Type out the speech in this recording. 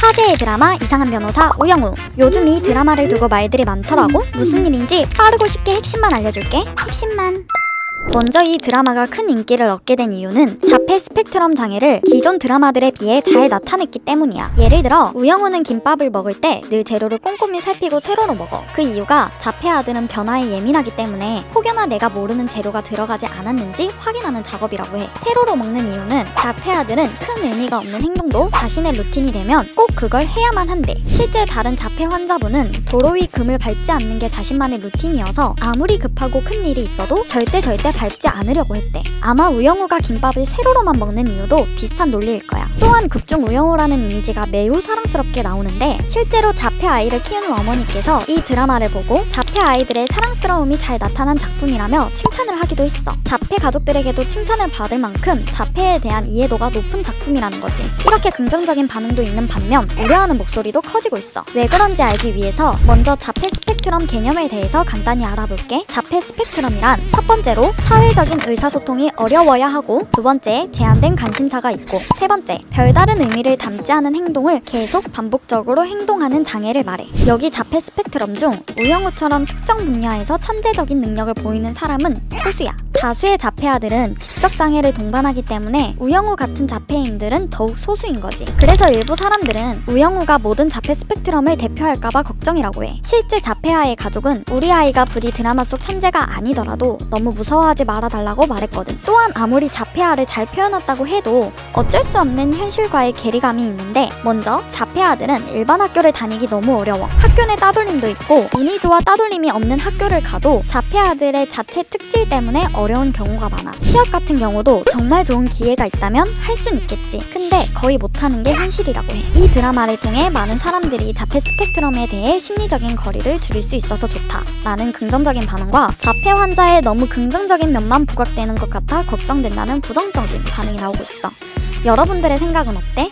화제의 드라마 이상한 변호사 우영우. 요즘 이 드라마를 두고 말들이 많더라고. 무슨 일인지 빠르고 쉽게 핵심만 알려줄게. 핵심만. 먼저 이 드라마가 큰 인기를 얻게 된 이유는 자폐 스펙트럼 장애를 기존 드라마들에 비해 잘 나타냈기 때문이야. 예를 들어 우영우는 김밥을 먹을 때 늘 재료를 꼼꼼히 살피고 세로로 먹어. 그 이유가 자폐 아들은 변화에 예민하기 때문에 혹여나 내가 모르는 재료가 들어가지 않았는지 확인하는 작업이라고 해. 세로로 먹는 이유는 자폐 아들은 큰 의미가 없는 행동도 자신의 루틴이 되면 꼭 그걸 해야만 한대. 실제 다른 자폐 환자분은 도로 위 금을 밟지 않는 게 자신만의 루틴이어서 아무리 급하고 큰 일이 있어도 절대 절대 밟지 않으려고 했대. 아마 우영우가 김밥을 세로로만 먹는 이유도 비슷한 논리일 거야. 또한 극중 우영우라는 이미지가 매우 사랑스럽게 나오는데 실제로 자폐 아이를 키우는 어머니께서 이 드라마를 보고 자폐 아이들의 사랑스러움이 잘 나타난 작품이라며 칭찬을 하기도 했어. 자폐 가족들에게도 칭찬을 받을 만큼 자폐에 대한 이해도가 높은 작품이라는 거지. 이렇게 긍정적인 반응도 있는 반면 우려하는 목소리도 커지고 있어. 왜 그런지 알기 위해서 먼저 자폐 스펙트럼 개념에 대해서 간단히 알아볼게. 자폐 스펙트럼이란 첫 번째로 사회적인 의사소통이 어려워야 하고 두 번째 제한된 관심사가 있고 세 번째 별다른 의미를 담지 않은 행동을 계속 반복적으로 행동하는 장애를 말해. 여기 자폐 스펙트럼 중 우영우처럼 특정 분야에서 천재적인 능력을 보이는 사람은 소수야. 다수의 자폐아들은 지적 장애를 동반하기 때문에 우영우 같은 자폐인들은 더욱 소수인 거지. 그래서 일부 사람들은 우영우가 모든 자폐 스펙트럼을 대표할까봐 걱정이라고 해. 실제 자폐아의 가족은 우리 아이가 부디 드라마 속 천재가 아니더라도 너무 무서워하지 말아달라고 말했거든. 또한 아무리 자폐아를 잘 표현했다고 해도 어쩔 수 없는 현실과의 괴리감이 있는데 먼저 자폐아들은 일반 학교를 다니기 너무 어려워. 학교 내 따돌림도 있고 좋아 따돌림이 없는 학교를 가도 자폐아들의 자체 특질 때문에 어려운 경우가 많아. 취업 같은 경우도 정말 좋은 기회가 있다면 할 순 있겠지. 근데 거의 못하는 게 현실이라고 해. 이 드라마를 통해 많은 사람들이 자폐 스펙트럼에 대해 심리적인 거리를 줄일 수 있어서 좋다. 라는 긍정적인 반응과 자폐 환자의 너무 긍정적인 면만 부각되는 것 같아 걱정된다는 부정적인 반응이 나오고 있어. 여러분들의 생각은 어때?